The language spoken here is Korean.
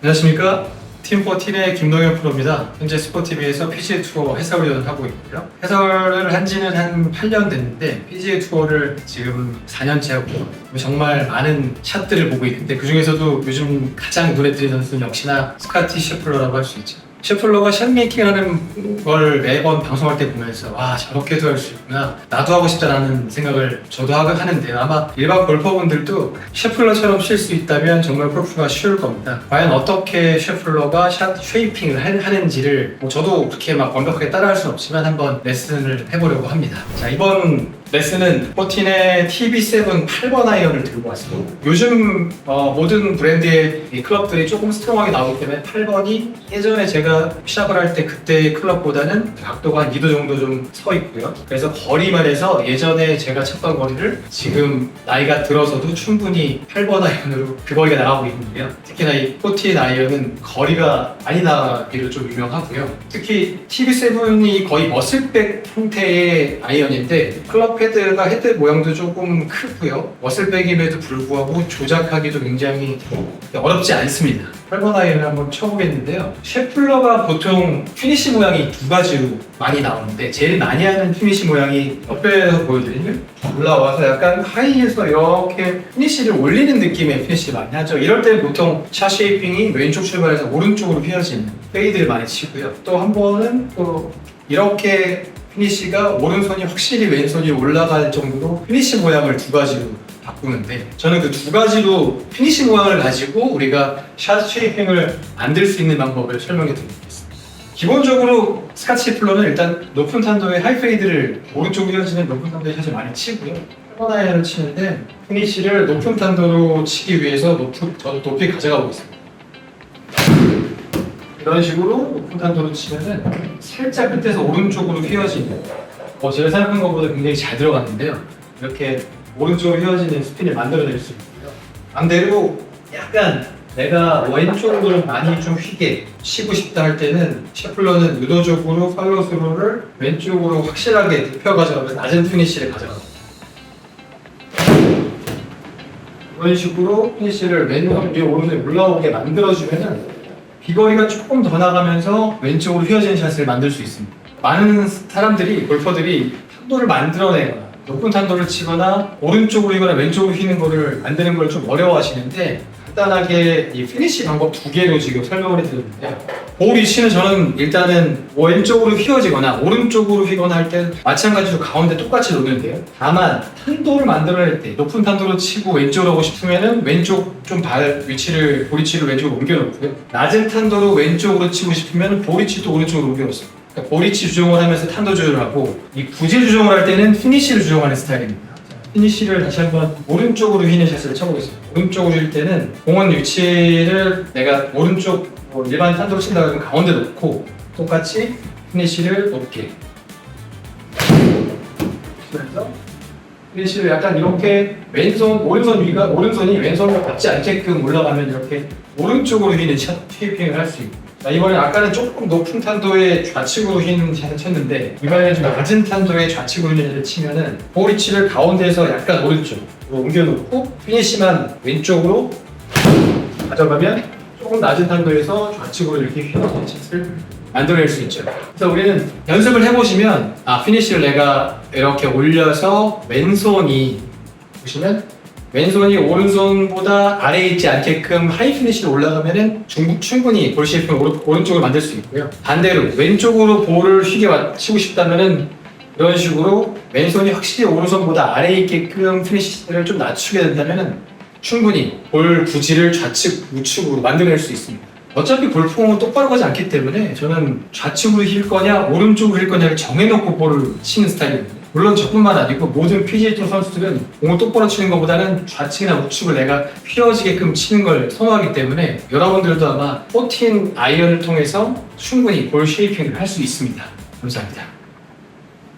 안녕하십니까. 팀14의 김동현 프로입니다. 현재 스포티비에서 PGA 투어 해설위원을 하고 있고요. 해설을 한 지는 한 8년 됐는데 PGA 투어를 지금 4년째 하고 정말 많은 샷들을 보고 있는데 그 중에서도 요즘 가장 눈에 띄는 선수는 역시나 스카티 셰플러라고 할 수 있죠. 셰플러가 샷메이킹 하는 걸 매번 방송할 때 보면서 와 저렇게도 할 수 있구나. 나도 하고 싶다라는 생각을 저도 하- 하는데요. 아마 일반 골퍼분들도 셰플러처럼 칠 수 있다면 정말 골프가 쉬울 겁니다. 과연 어떻게 셰플러가 샷 쉐이핑을 하- 하는지를 뭐 저도 그렇게 막 완벽하게 따라할 수는 없지만 한번 레슨을 해보려고 합니다. 자 이번 레슨은 포틴의 TB7 8번 아이언을 들고 왔습니다 요즘 어, 모든 브랜드의 이 클럽들이 조금 스트롱하게 나오기 때문에 8번이 예전에 제가 시작을 할 때 그때의 클럽보다는 각도가 한 2도 정도 좀 서 있고요. 그래서 거리만 해서 예전에 제가 쳤던 거리를 지금 나이가 들어서도 충분히 8번 아이언으로 그 거리가 나가고 있는데요. 특히나 이 포틴 아이언은 거리가 나기로 좀 유명하고요. 특히 TB7이 거의 머슬백 형태의 아이언인데 클럽 헤드가 헤드 모양도 조금 크고요. 머슬백임에도 불구하고 조작하기도 굉장히 어렵지 않습니다. 8번 아이언을 한번 쳐보겠는데요. 셰플러가 보통 피니시 모양이 두 가지로 많이 나오는데 제일 많이 하는 피니시 모양이 옆에서 보여드리면 올라와서 약간 하이에서 이렇게 피니시를 올리는 느낌의 피니시를 많이 하죠. 이럴 때는 보통 샷 쉐이핑이 왼쪽 출발해서 오른쪽으로 휘어지는 페이드를 많이 치고요. 또 한 번은 또 이렇게 피니시가 오른손이 확실히 왼손이 올라갈 정도로 피니시 모양을 두 가지로 바꾸는데 저는 그 두 가지로 피니시 모양을 가지고 우리가 샷 쉐이핑을 만들 수 있는 방법을 설명해 드리겠습니다. 기본적으로 스카치 플러는 일단 높은 탄도의 하이페이드를 오른쪽으로 이어지는 높은 탄도의 샷을 많이 치고요. 페버나이어를 치는데 피니시를 높은 탄도로 치기 위해서 높은, 저도 높이 가져가고 있습니다. 이런 식으로 높은 탄도로 치면은 살짝 끝에서 오른쪽으로 휘어지는 어, 제가 생각한 것보다 굉장히 잘 들어갔는데요. 이렇게 오른쪽으로 휘어지는 스핀을 만들어낼 수 있고요. 반대로 약간 내가 왼쪽으로 많이 좀 휘게 치고 싶다 할 때는 셰플러는 의도적으로 팔로스로를 왼쪽으로 확실하게 눕혀 가져가면서 낮은 피니시를 가져갑니다. 이런 식으로 피니시를 왼손 위에 오른손에 올라오게 만들어주면은 비거리가 조금 더 나가면서 왼쪽으로 휘어지는 샷을 만들 수 있습니다. 많은 사람들이 골퍼들이 탄도를 만들어내거나 높은 탄도를 치거나 오른쪽으로 휘거나 왼쪽으로 휘는 거를 만드는 걸 좀 어려워하시는데 간단하게 이 피니시 방법 두 개로 지금 설명을 해드렸는데요. 볼 위치는 저는 일단은 뭐 왼쪽으로 휘어지거나 오른쪽으로 휘거나 할 때 마찬가지로 가운데 똑같이 놓는데요. 다만 탄도를 만들어낼 때 높은 탄도로 치고 왼쪽으로 하고 싶으면은 왼쪽 좀 발 위치를 볼 위치를 왼쪽으로 옮겨놓고요. 낮은 탄도로 왼쪽으로 치고 싶으면 볼 위치도 오른쪽으로 옮겨놓습니다. 그러니까 볼 위치 조정을 하면서 탄도 조절하고 이 구질 조정을 할 때는 피니시를 조정하는 스타일입니다. 피니시를 다시 한번 오른쪽으로 휘는 샷을 쳐보겠습니다. 오른쪽으로 휘 때는 공원 위치를 내가 오른쪽 뭐 일반 탄도로 친다 그러면 가운데 놓고 똑같이 피니시를 높게 그래서 피니시를 약간 이렇게 왼손 오른손 위가 오른손이 왼손과 닿지 않게끔 올라가면 이렇게 오른쪽으로 휘는 샷 쉐이핑을 할 수 있고 자, 이번엔 아까는 조금 높은 탄도의 좌측으로 휘는 샷을 쳤는데 이번에는 좀 낮은 탄도의 좌측으로 휘는 샷을 치면은 볼 위치를 가운데에서 약간 오른쪽으로 옮겨놓고 피니시만 왼쪽으로 가져가면 조금 낮은 탄도에서 좌측으로 이렇게 휘어지는 샷을 만들어낼 수 있죠. 그래서 우리는 연습을 해보시면 아 피니시를 내가 이렇게 올려서 왼손이 보시면 왼손이 오른손보다 아래에 있지 않게끔 하이 피니시로 올라가면은 중, 충분히 볼 쉐이핑을 오른, 오른쪽으로 만들 수 있고요. 반대로 왼쪽으로 볼을 휘게 와- 치고 싶다면은 이런 식으로 왼손이 확실히 오른손보다 아래에 있게끔 피니시를 좀 낮추게 된다면은 충분히 볼 구질을 좌측, 우측으로 만들어낼 수 있습니다. 어차피 골프공은 똑바로 가지 않기 때문에 저는 좌측으로 힐 거냐 오른쪽으로 힐 거냐를 정해놓고 볼을 치는 스타일입니다. 물론 저뿐만 아니고 모든 PGA 투어 선수들은 공을 똑바로 치는 것보다는 좌측이나 우측을 내가 휘어지게끔 치는 걸 선호하기 때문에 여러분들도 아마 14 아이언을 통해서 충분히 볼 쉐이핑을 할 수 있습니다. 감사합니다.